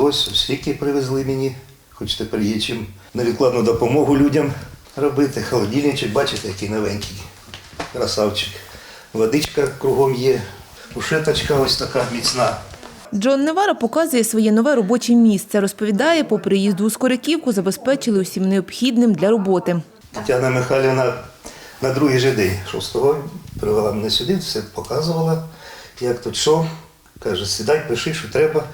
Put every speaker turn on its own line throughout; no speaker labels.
Ось ось привезли мені, хоч тепер є чим невідкладну допомогу людям робити. Холодильничок, бачите, який новенький. Красавчик. Водичка кругом є. Ушеточка ось така міцна.
Джон Невара показує своє нове робоче місце. Розповідає, по приїзду у Скориківку забезпечили усім необхідним для роботи.
Тетяна Михайлівна на другий же день, 6-го, привела мене сюди, все показувала, як тут що. Каже, сідай, пиши, що треба,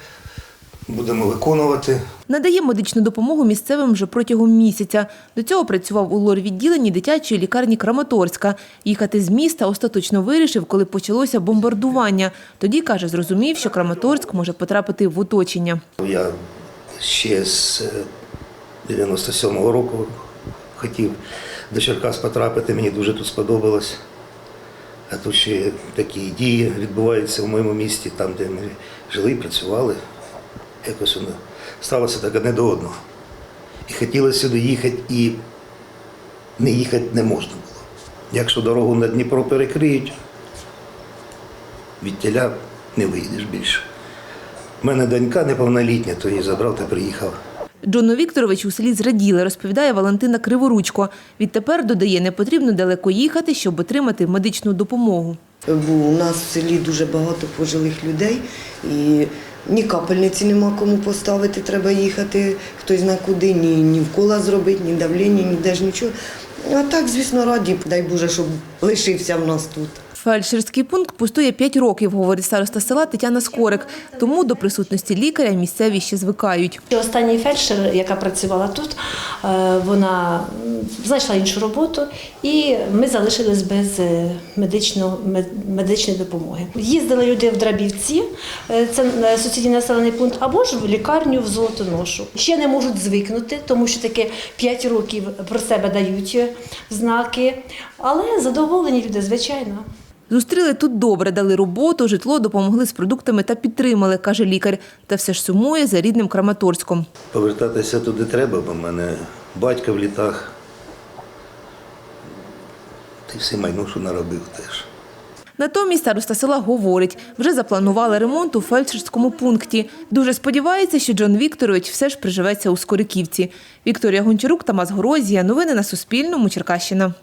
будемо виконувати.
Надає медичну допомогу місцевим вже протягом місяця. До цього працював у лор-відділенні дитячої лікарні Краматорська. Їхати з міста остаточно вирішив, коли почалося бомбардування. Тоді, каже, зрозумів, що Краматорськ може потрапити в оточення.
Я ще з е, 97-го року хотів до Черкас потрапити, мені дуже тут сподобалось. А тут ще такі дії відбуваються в моєму місті, там, де ми жили, працювали. Якось воно сталося так одне до одного. І хотілося сюди їхати, і не їхати не можна було. Якщо дорогу на Дніпро перекриють, від тіля не вийдеш більше. У мене донька неповнолітня, то її забрав та приїхав.
Джону Вікторовичу у селі зраділи, розповідає Валентина Криворучко. Відтепер, додає, не потрібно далеко їхати, щоб отримати медичну допомогу.
У нас в селі дуже багато пожилих людей і ні капельниці нема кому поставити, треба їхати хтось зна куди, ні, ні вкола зробити, ні давлення, ніде ж нічого. А так, звісно, раді, дай Боже, щоб лишився в нас тут.
Фельдшерський пункт пустує 5 років, говорить староста села Тетяна Скорик. Тому до присутності лікаря місцеві ще звикають.
Останній фельдшер, яка працювала тут, е, вона знайшла іншу роботу, і ми залишились без е, медичного, медичної допомоги. Їздили люди в Драбівці, е, це сусідній населений пункт, або ж в лікарню в Золотоношу. Ще не можуть звикнути, тому що таке 5 років про себе дають знаки, але задоволені люди, звичайно.
Зустріли тут добре, дали роботу, житло, допомогли з продуктами та підтримали, каже лікар. Та все ж сумує за рідним Краматорськом.
Повертатися туди треба, бо в мене батько в літах. Ти все майно, що наробив теж.
Натомість староста села говорить, вже запланували ремонт у фельдшерському пункті. Дуже сподівається, що Джон Вікторович все ж приживеться у Скориківці. Вікторія Гончарук, Тамас Горозія. Новини на Суспільному. Черкащина.